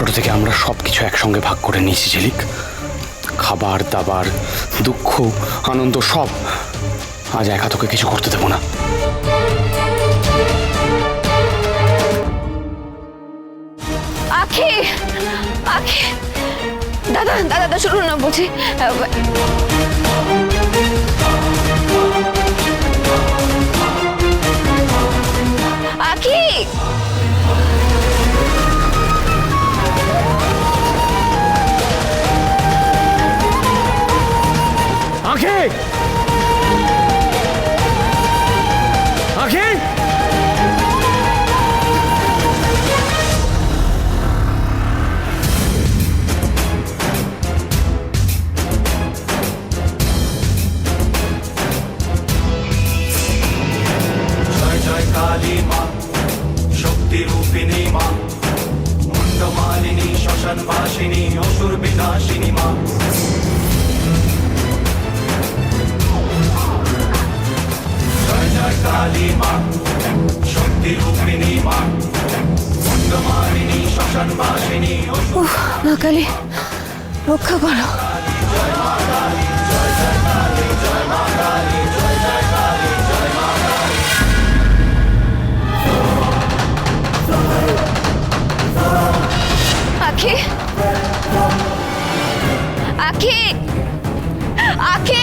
ছোট থেকে আমরা সব কিছু একসঙ্গে ভাগ করে নিয়েছি, ঝিলিক। খাবার, দাবার, দুঃখ, আনন্দ, সব আজ একা তোকে কিছু করতে দেবো না। আখি! দাদা দাদা দাদা শুনুন না, বলছি আখি! জয় কালী মা শক্তি রূপিণী মা মুন্ডমালিনী শ্মশান বাসিনী অসুর বিনাশিনী মা। জয় জয় কালী মা শক্তি রূপিণী মা মুন্ডমালিনী শ্মশান বাসিনী অসুর মা কালী রক্ষা করো। আখি আখি আখি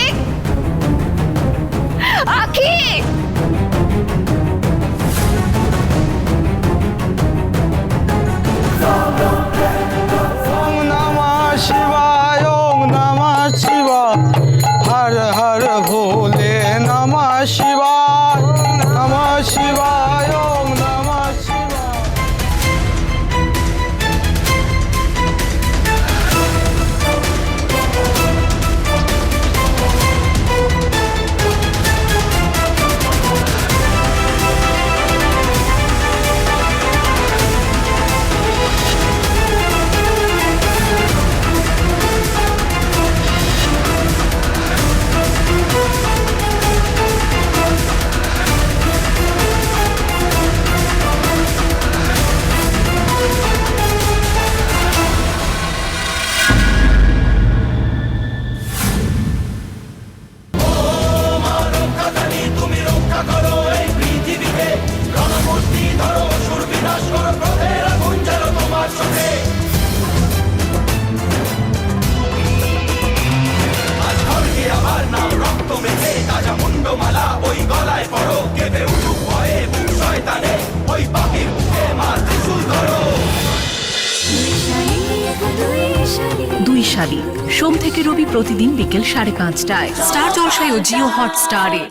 দুই শালিক সোম থেকে রবি প্রতিদিন বিকেল সাড়ে পাঁচটায়। স্টার জলসায় ও জিও হটস্টারে।